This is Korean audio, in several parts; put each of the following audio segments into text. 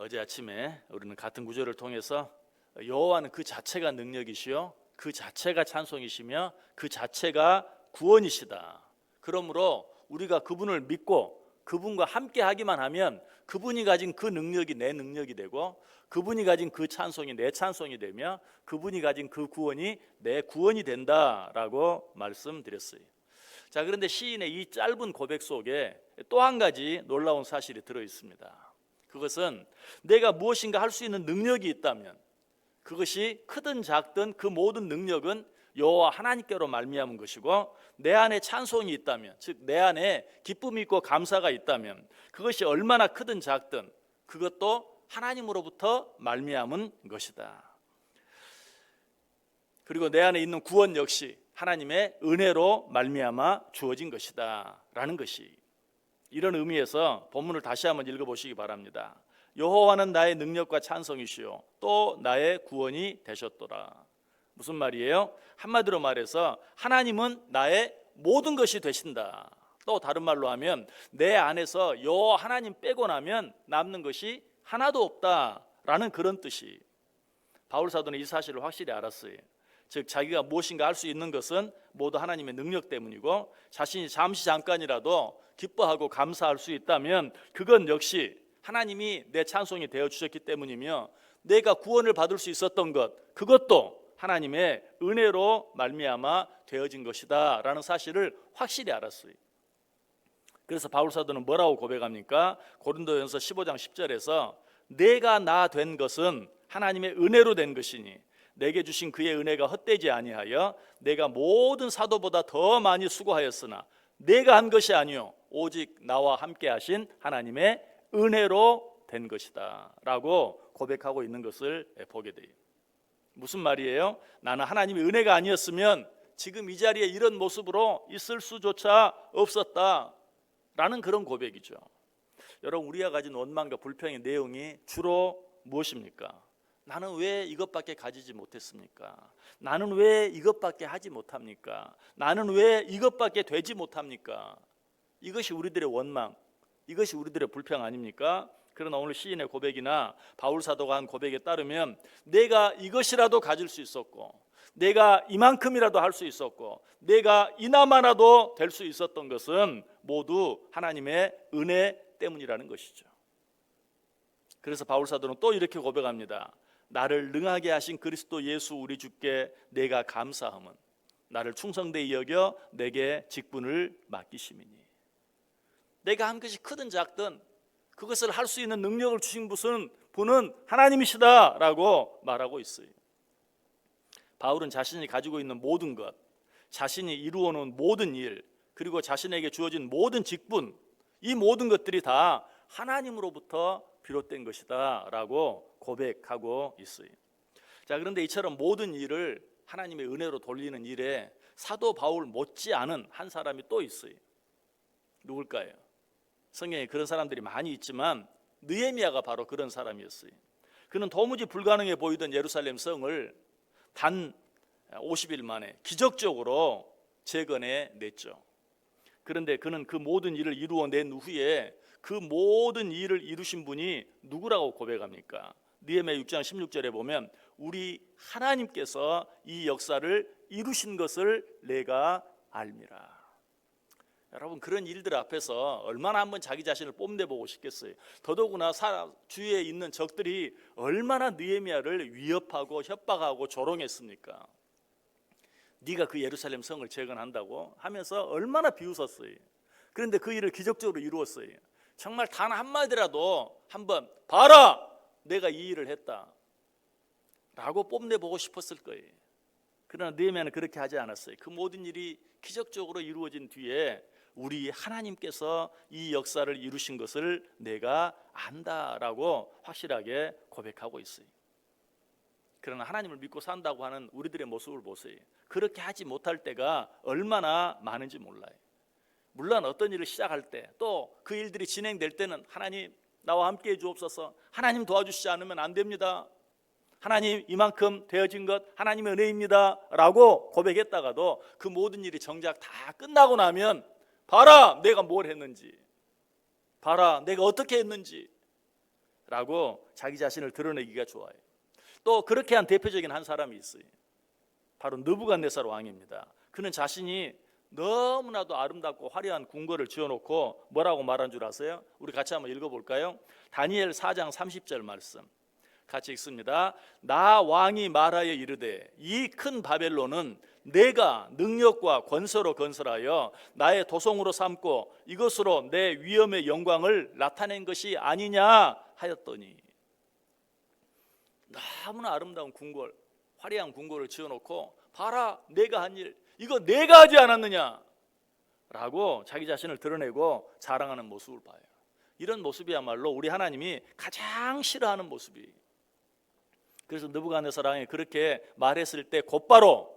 어제 아침에 우리는 같은 구절을 통해서 여호와는 그 자체가 능력이시요 그 자체가 찬송이시며 그 자체가 구원이시다. 그러므로 우리가 그분을 믿고 그분과 함께 하기만 하면 그분이 가진 그 능력이 내 능력이 되고 그분이 가진 그 찬송이 내 찬송이 되며 그분이 가진 그 구원이 내 구원이 된다라고 말씀드렸어요. 자, 그런데 시인의 이 짧은 고백 속에 또 한 가지 놀라운 사실이 들어 있습니다. 그것은 내가 무엇인가 할 수 있는 능력이 있다면 그것이 크든 작든 그 모든 능력은 여호와 하나님께로 말미암은 것이고 내 안에 찬송이 있다면 즉 내 안에 기쁨이 있고 감사가 있다면 그것이 얼마나 크든 작든 그것도 하나님으로부터 말미암은 것이다. 그리고 내 안에 있는 구원 역시 하나님의 은혜로 말미암아 주어진 것이다라는 것이 이런 의미에서 본문을 다시 한번 읽어 보시기 바랍니다. 여호와는 나의 능력과 찬송이시요 또 나의 구원이 되셨도다. 무슨 말이에요? 한마디로 말해서 하나님은 나의 모든 것이 되신다. 또 다른 말로 하면 내 안에서 여호와 하나님 빼고 나면 남는 것이 하나도 없다라는 그런 뜻이 바울 사도는 이 사실을 확실히 알았어요. 즉 자기가 무엇인가 할 수 있는 것은 모두 하나님의 능력 때문이고 자신이 잠시 잠깐이라도 기뻐하고 감사할 수 있다면 그건 역시 하나님이 내 찬송이 되어 주셨기 때문이며 내가 구원을 받을 수 있었던 것 그것도 하나님의 은혜로 말미암아 되어진 것이다라는 사실을 확실히 알았어요. 그래서 바울 사도는 뭐라고 고백합니까? 고린도전서 15장 10절에서 내가 나 된 것은 하나님의 은혜로 된 것이니 내게 주신 그의 은혜가 헛되지 아니하여 내가 모든 사도보다 더 많이 수고하였으나 내가 한 것이 아니요 오직 나와 함께 하신 하나님의 은혜로 된 것이다라고 고백하고 있는 것을 보게 돼요. 무슨 말이에요? 나는 하나님의 은혜가 아니었으면 지금 이 자리에 이런 모습으로 있을 수조차 없었다라는 그런 고백이죠. 여러분 우리가 가진 원망과 불평의 내용이 주로 무엇입니까? 나는 왜 이것밖에 가지지 못했습니까? 나는 왜 이것밖에 하지 못합니까? 나는 왜 이것밖에 되지 못합니까? 이것이 우리들의 원망, 이것이 우리들의 불평 아닙니까? 그러나 오늘 시인의 고백이나 바울 사도가 한 고백에 따르면 내가 이것이라도 가질 수 있었고 내가 이만큼이라도 할 수 있었고 내가 이나마라도 될 수 있었던 것은 모두 하나님의 은혜 때문이라는 것이죠. 그래서 바울 사도는 또 이렇게 고백합니다. 나를 능하게 하신 그리스도 예수 우리 주께 내가 감사함은 나를 충성되이 여겨 내게 직분을 맡기심이니 내가 한 것이 크든 작든 그것을 할 수 있는 능력을 주신 분은 분은 하나님이시다라고 말하고 있어요. 바울은 자신이 가지고 있는 모든 것, 자신이 이루어 놓은 모든 일, 그리고 자신에게 주어진 모든 직분, 이 모든 것들이 다 하나님으로부터 비롯된 것이다라고 고백하고 있어요. 자, 그런데 이처럼 모든 일을 하나님의 은혜로 돌리는 일에 사도 바울 못지 않은 한 사람이 또 있어요. 누굴까요? 성경에 그런 사람들이 많이 있지만 느헤미야가 바로 그런 사람이었어요. 그는 도무지 불가능해 보이던 예루살렘 성을 단 50일 만에 기적적으로 재건해 냈죠. 그런데 그는 그 모든 일을 이루어 낸 후에 그 모든 일을 이루신 분이 누구라고 고백합니까? 느헤미야 6장 16절에 보면 우리 하나님께서 이 역사를 이루신 것을 내가 알미라. 여러분 그런 일들 앞에서 얼마나 한번 자기 자신을 뽐내 보고 싶겠어요. 더더구나 주위에 있는 적들이 얼마나 느헤미야를 위협하고 협박하고 조롱했습니까? 네가 그 예루살렘 성을 재건한다고 하면서 얼마나 비웃었어요. 그런데 그 일을 기적적으로 이루었어요. 정말 단 한마디라도 한번 봐라 내가 이 일을 했다 라고 뽐내보고 싶었을 거예요. 그러나 느헤미야는 그렇게 하지 않았어요. 그 모든 일이 기적적으로 이루어진 뒤에 우리 하나님께서 이 역사를 이루신 것을 내가 안다라고 확실하게 고백하고 있어요. 그러나 하나님을 믿고 산다고 하는 우리들의 모습을 보세요. 그렇게 하지 못할 때가 얼마나 많은지 몰라요 물론 어떤 일을 시작할 때 또 그 일들이 진행될 때는 하나님 나와 함께 해 주옵소서. 하나님 도와주시지 않으면 안 됩니다. 하나님 이만큼 되어진 것 하나님의 은혜입니다라고 고백했다가도 그 모든 일이 정작 다 끝나고 나면 봐라 내가 뭘 했는지 봐라 내가 어떻게 했는지 라고 자기 자신을 드러내기가 좋아요. 또 그렇게 한 대표적인 한 사람이 있어요. 바로 느부갓네살 왕입니다. 그는 자신이 너무나도 아름답고 화려한 궁궐을 지어놓고 뭐라고 말한 줄 아세요? 우리 같이 한번 읽어볼까요? 다니엘 4장 30절 말씀 같이 읽습니다. 나 왕이 말하여 이르되 이 큰 바벨론은 내가 능력과 권세로 건설하여 나의 도성으로 삼고 이것으로 내 위엄의 영광을 나타낸 것이 아니냐 하였더니 너무나 아름다운 궁궐, 화려한 궁궐을 지어놓고 봐라 내가 한 일 이거 내가 하지 않았느냐 라고 자기 자신을 드러내고 자랑하는 모습을 봐요. 이런 모습이야말로 우리 하나님이 가장 싫어하는 모습이. 그래서 느부갓네살 왕이 그렇게 말했을 때 곧바로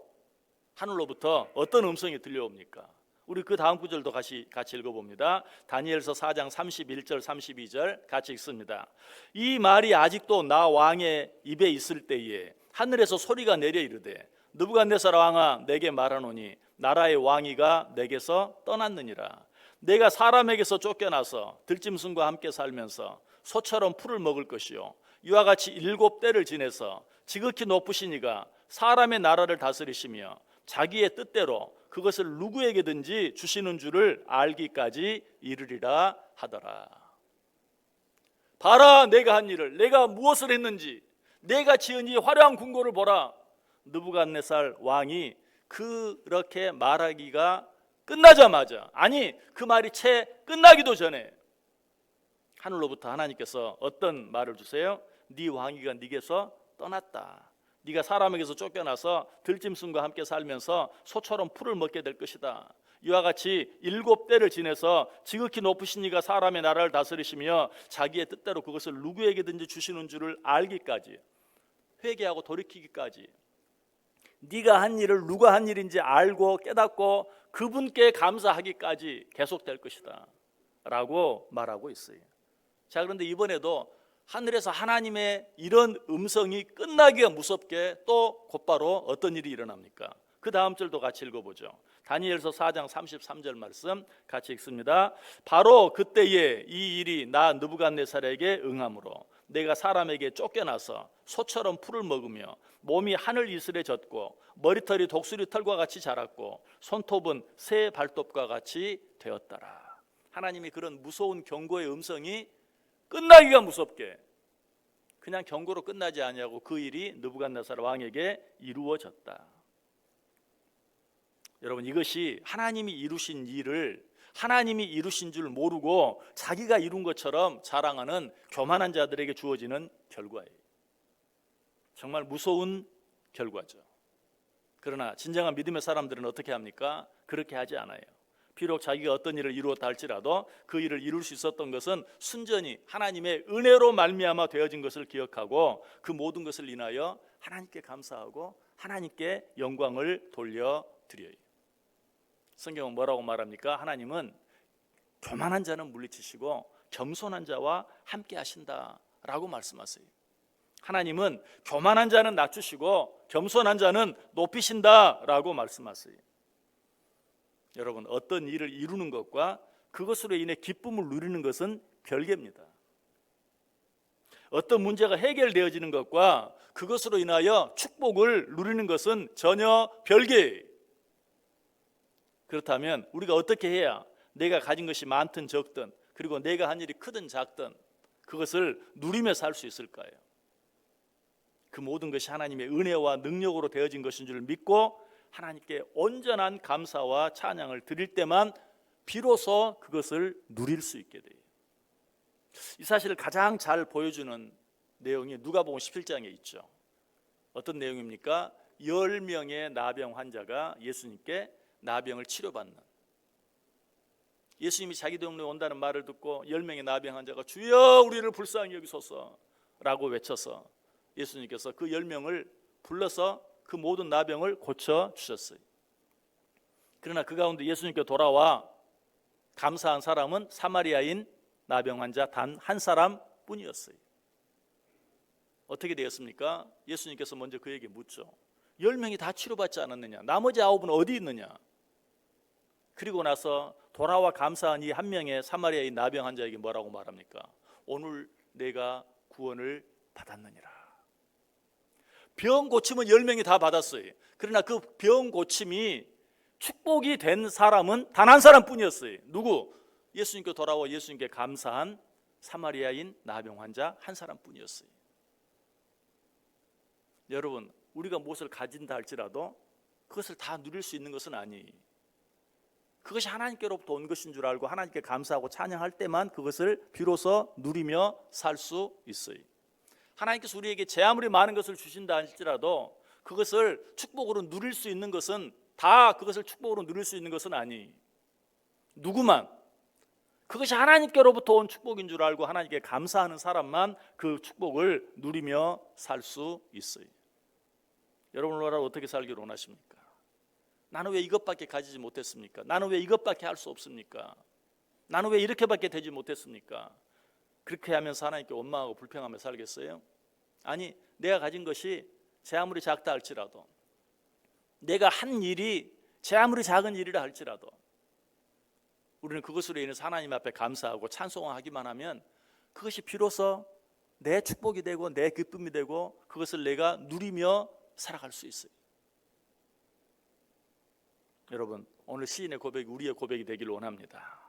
하늘로부터 어떤 음성이 들려옵니까? 우리 그 다음 구절도 같이 같이 읽어봅니다. 다니엘서 4장 31절 32절 같이 읽습니다. 이 말이 아직도 나 왕의 입에 있을 때에 하늘에서 소리가 내려 이르되 느부갓네살 왕아 내게 말하노니 나라의 왕위가 내게서 떠났느니라. 내가 사람에게서 쫓겨나서 들짐승과 함께 살면서 소처럼 풀을 먹을 것이요 이와 같이 일곱 때를 지내서 지극히 높으신 이가 사람의 나라를 다스리시며 자기의 뜻대로 그것을 누구에게든지 주시는 줄을 알기까지 이르리라 하더라. 봐라 내가 한 일을 내가 무엇을 했는지 내가 지은 이 화려한 궁궐을 보라. 느부갓네살 왕이 그렇게 말하기가 끝나자마자 아니 그 말이 채 끝나기도 전에 하늘로부터 하나님께서 어떤 말을 주세요? 네 왕위가 네게서 떠났다. 네가 사람에게서 쫓겨나서 들짐승과 함께 살면서 소처럼 풀을 먹게 될 것이다. 이와 같이 일곱 대를 지내서 지극히 높으신 이가 사람의 나라를 다스리시며 자기의 뜻대로 그것을 누구에게든지 주시는 줄을 알기까지 회개하고 돌이키기까지 네가 한 일을 누가 한 일인지 알고 깨닫고 그분께 감사하기까지 계속될 것이다. 라고 말하고 있어요. 자, 그런데 이번에도 하늘에서 하나님의 이런 음성이 끝나기가 무섭게 또 곧바로 어떤 일이 일어납니까? 그 다음 절도 같이 읽어보죠. 다니엘서 4장 33절 말씀 같이 읽습니다. 바로 그때에 이 일이 나 느부갓네살에게 응함으로 내가 사람에게 쫓겨나서 소처럼 풀을 먹으며 몸이 하늘 이슬에 젖고 머리털이 독수리 털과 같이 자랐고 손톱은 새 발톱과 같이 되었더라. 하나님이 그런 무서운 경고의 음성이 끝나기가 무섭게 그냥 경고로 끝나지 아니하고 그 일이 느부갓네살 왕에게 이루어졌다. 여러분 이것이 하나님이 이루신 일을 하나님이 이루신 줄 모르고 자기가 이룬 것처럼 자랑하는 교만한 자들에게 주어지는 결과예요. 정말 무서운 결과죠. 그러나 진정한 믿음의 사람들은 어떻게 합니까? 그렇게 하지 않아요. 비록 자기가 어떤 일을 이루었다 할지라도 그 일을 이룰 수 있었던 것은 순전히 하나님의 은혜로 말미암아 되어진 것을 기억하고 그 모든 것을 인하여 하나님께 감사하고 하나님께 영광을 돌려 드려요. 성경은 뭐라고 말합니까? 하나님은 교만한 자는 물리치시고 겸손한 자와 함께 하신다라고 말씀하세요. 하나님은 교만한 자는 낮추시고 겸손한 자는 높이신다라고 말씀하세요. 여러분 어떤 일을 이루는 것과 그것으로 인해 기쁨을 누리는 것은 별개입니다. 어떤 문제가 해결되어지는 것과 그것으로 인하여 축복을 누리는 것은 전혀 별개예요. 그렇다면 우리가 어떻게 해야 내가 가진 것이 많든 적든 그리고 내가 한 일이 크든 작든 그것을 누리며 살 수 있을까요? 그 모든 것이 하나님의 은혜와 능력으로 되어진 것인 줄 믿고 하나님께 온전한 감사와 찬양을 드릴 때만 비로소 그것을 누릴 수 있게 돼요. 이 사실을 가장 잘 보여주는 내용이 누가복음 17장에 있죠. 어떤 내용입니까? 10명의 나병 환자가 예수님께 나병을 치료받는 예수님이 자기 동네에 온다는 말을 듣고 10명의 나병 환자가 주여 우리를 불쌍히 여기소서라고 외쳐서 예수님께서 그 10명을 불러서 그 모든 나병을 고쳐 주셨어요. 그러나 그 가운데 예수님께 돌아와 감사한 사람은 사마리아인 나병 환자 단 한 사람뿐이었어요. 어떻게 되었습니까? 예수님께서 먼저 그에게 묻죠. 열 명이 다 치료받지 않았느냐? 나머지 아홉은 어디 있느냐? 그리고 나서 돌아와 감사한 이 한 명의 사마리아인 나병 환자에게 뭐라고 말합니까? 오늘 내가 구원을 받았느니라. 병 고침은 열 명이 다 받았어요. 그러나 그 병 고침이 축복이 된 사람은 단 한 사람뿐이었어요. 누구? 예수님께 돌아와 예수님께 감사한 사마리아인 나병 환자 한 사람뿐이었어요. 여러분, 우리가 무엇을 가진다 할지라도 그것을 다 누릴 수 있는 것은 아니. 그것이 하나님께로부터 온 것인 줄 알고 하나님께 감사하고 찬양할 때만 그것을 비로소 누리며 살 수 있어요. 하나님께서 우리에게 제 아무리 많은 것을 주신다 할지라도 그것을 축복으로 누릴 수 있는 것은 다 그것을 축복으로 누릴 수 있는 것은 아니. 누구만 그것이 하나님께로부터 온 축복인 줄 알고 하나님께 감사하는 사람만 그 축복을 누리며 살 수 있어요. 여러분 오늘 어떻게 살기를 원하십니까? 나는 왜 이것밖에 가지지 못했습니까? 나는 왜 이것밖에 할 수 없습니까? 나는 왜 이렇게밖에 되지 못했습니까? 그렇게 하면서 하나님께 원망하고 불평하며 살겠어요? 아니, 내가 가진 것이 제 아무리 작다 할지라도 내가 한 일이 제 아무리 작은 일이라 할지라도 우리는 그것으로 인해서 하나님 앞에 감사하고 찬송하기만 하면 그것이 비로소 내 축복이 되고 내 기쁨이 되고 그것을 내가 누리며 살아갈 수 있어요. 여러분, 오늘 시인의 고백이 우리의 고백이 되기를 원합니다.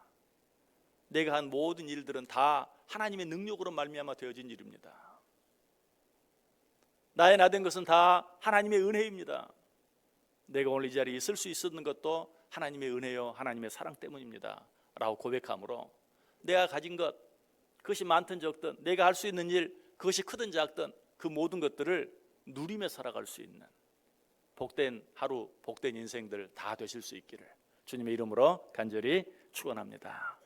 내가 한 모든 일들은 다 하나님의 능력으로 말미암아 되어진 일입니다. 나의 나된 것은 다 하나님의 은혜입니다. 내가 오늘 이 자리에 있을 수 있었는 것도 하나님의 은혜요, 하나님의 사랑 때문입니다. 라고 고백함으로 내가 가진 것, 그것이 많든 적든, 내가 할 수 있는 일, 그것이 크든 작든 그 모든 것들을 누리며 살아갈 수 있는 복된 하루, 복된 인생들 다 되실 수 있기를 주님의 이름으로 간절히 축원합니다.